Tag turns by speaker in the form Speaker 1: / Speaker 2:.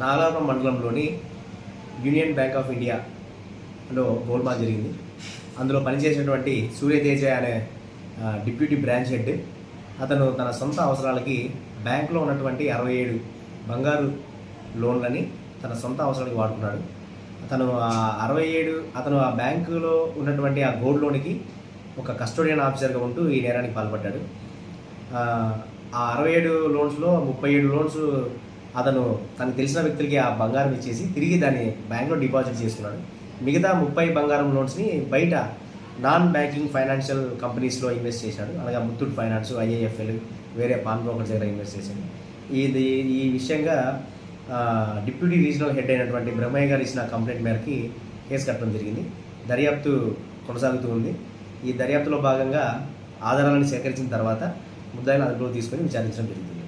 Speaker 1: నాగలాపురం మండలంలోని union bank of ఇండియాలో గోల్మాల్ జరిగింది. అందులో పనిచేసినటువంటి సూర్యతేజ అనే డిప్యూటీ బ్రాంచ్ హెడ్. అతను తన సొంత అవసరాలకి బ్యాంకులో ఉన్నటువంటి అరవై ఏడు బంగారు లోన్లని తన సొంత అవసరాలకి వాడుకున్నాడు. అతను ఆ అరవై ఏడు అతను ఆ బ్యాంకులో ఉన్నటువంటి ఆ గోల్డ్ లోన్కి ఒక కస్టోడియన్ ఆఫీసర్గా ఉంటూ ఈ నేరానికి పాల్పడ్డాడు. ఆ అరవై ఏడు లోన్స్లో ముప్పై ఏడు లోన్స్ అతను తనకు తెలిసిన వ్యక్తులకి ఆ బంగారం ఇచ్చేసి తిరిగి దాన్ని బ్యాంక్లో డిపాజిట్ చేసుకున్నాడు. మిగతా ముప్పై బంగారం లోన్స్ని బయట నాన్ బ్యాంకింగ్ ఫైనాన్షియల్ కంపెనీస్లో ఇన్వెస్ట్ చేశాడు. అలాగే ముత్తూట్ ఫైనాన్స్ ఐఏఎఫ్ఎల్ వేరే పాన్ బ్రోకర్స్ దగ్గర ఇన్వెస్ట్ చేశాడు. ఇది ఈ విషయంగా డిప్యూటీ రీజనల్ హెడ్ అయినటువంటి బ్రహ్మయ్య గారు ఇచ్చిన కంప్లైంట్ మేరకి కేసు కట్టడం జరిగింది. దర్యాప్తు కొనసాగుతూ ఉంది. ఈ దర్యాప్తులో భాగంగా ఆధారాలను సేకరించిన తర్వాత ముద్దాయిలను అదుపులో తీసుకొని విచారించడం జరిగింది